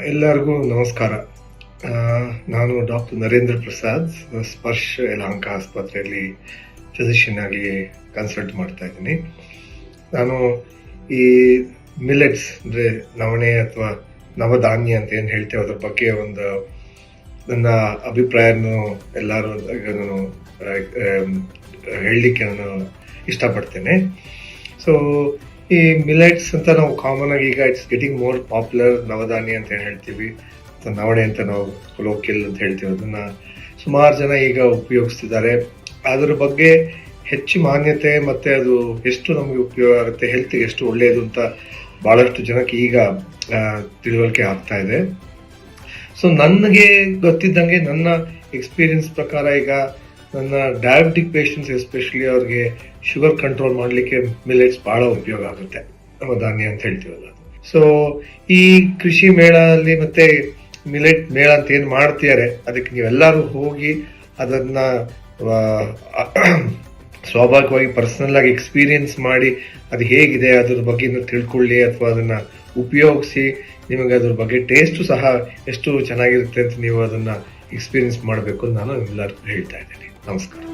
ಎಲ್ಲರಿಗೂ ನಮಸ್ಕಾರ. ನಾನು ಡಾಕ್ಟರ್ ನರೇಂದ್ರ ಪ್ರಸಾದ್ ಸ್ಪರ್ಶ ಯಲಹಂಕ ಆಸ್ಪತ್ರೆಯಲ್ಲಿ ಫಿಸಿಷಿಯನ್ ಆಗಿ ಕನ್ಸಲ್ಟ್ ಮಾಡ್ತಾ ಇದ್ದೀನಿ. ನಾನು ಈ ಮಿಲೆಟ್ಸ್ ಅಂದರೆ ನವಣೆ ಅಥವಾ ನವಧಾನ್ಯ ಅಂತ ಏನು ಹೇಳ್ತೇವೆ ಅದ್ರ ಬಗ್ಗೆ ಒಂದು ನನ್ನ ಅಭಿಪ್ರಾಯವನ್ನು ಎಲ್ಲರೂ ನಾನು ಹೇಳಲಿಕ್ಕೆ ನಾನು ಇಷ್ಟಪಡ್ತೇನೆ. ಸೊ ಈ ಮಿಲೆಟ್ಸ್ ಅಂತ ನಾವು ಕಾಮನ್ ಆಗಿ ಈಗ ಇಟ್ಸ್ ಗೆಟಿಂಗ್ ಮೋರ್ ಪಾಪ್ಯುಲರ್ ನವಧಾನಿ ಅಂತ ಹೇಳ್ತೀವಿ. ನವಣೆ ಅಂತ ನಾವು ಕೊಲೋಕಿಯಲ್ ಅಂತ ಹೇಳ್ತೀವಿ. ಅದನ್ನ ಸುಮಾರು ಜನ ಈಗ ಉಪಯೋಗಿಸ್ತಿದ್ದಾರೆ. ಅದರ ಬಗ್ಗೆ ಹೆಚ್ಚು ಮಾನ್ಯತೆ ಮತ್ತೆ ಅದು ಎಷ್ಟು ನಮಗೆ ಉಪಯೋಗ ಆಗುತ್ತೆ ಹೆಲ್ತ್ಗೆ ಎಷ್ಟು ಒಳ್ಳೆಯದು ಅಂತ ಬಹಳಷ್ಟು ಜನಕ್ಕೆ ಈಗ ತಿಳುವಳಿಕೆ ಆಗ್ತಾ ಇದೆ. ಸೊ ನನಗೆ ಗೊತ್ತಿದ್ದಂಗೆ ನನ್ನ ಎಕ್ಸ್ಪೀರಿಯನ್ಸ್ ಪ್ರಕಾರ ಈಗ ನನ್ನ ಡಯಾಬಿಟಿಕ್ ಪೇಷಂಟ್ಸ್ ಎಸ್ಪೆಷಲಿ ಅವ್ರಿಗೆ ಶುಗರ್ ಕಂಟ್ರೋಲ್ ಮಾಡಲಿಕ್ಕೆ ಮಿಲೆಟ್ಸ್ ಬಹಳ ಉಪಯೋಗ ಆಗುತ್ತೆ. ನಮ್ಮ ಧಾನ್ಯ ಅಂತ ಹೇಳ್ತೀವಲ್ಲ ಸೊ ಈ ಕೃಷಿ ಮೇಳ ಅಲ್ಲಿ ಮತ್ತೆ ಮಿಲೆಟ್ ಮೇಳ ಅಂತ ಏನು ಮಾಡ್ತಿದ್ದಾರೆ, ಅದಕ್ಕೆ ನೀವೆಲ್ಲರೂ ಹೋಗಿ ಅದನ್ನ ಸ್ವಾಭಾವಿಕವಾಗಿ ಪರ್ಸನಲ್ ಆಗಿ ಎಕ್ಸ್ಪೀರಿಯನ್ಸ್ ಮಾಡಿ ಅದು ಹೇಗಿದೆ, ಅದ್ರ ಬಗ್ಗೆ ತಿಳ್ಕೊಳ್ಳಿ ಅಥವಾ ಅದನ್ನ ಉಪಯೋಗಿಸಿ, ನಿಮಗೆ ಅದ್ರ ಬಗ್ಗೆ ಟೇಸ್ಟು ಸಹ ಎಷ್ಟು ಚೆನ್ನಾಗಿರುತ್ತೆ ಅಂತ ನೀವು ಅದನ್ನ ಎಕ್ಸ್ಪೀರಿಯನ್ಸ್ ಮಾಡಬೇಕು ನಾನು ಎಲ್ಲರಿಗೂ ಹೇಳ್ತಾ ಇದ್ದೀನಿ. ನಮಸ್ಕಾರ.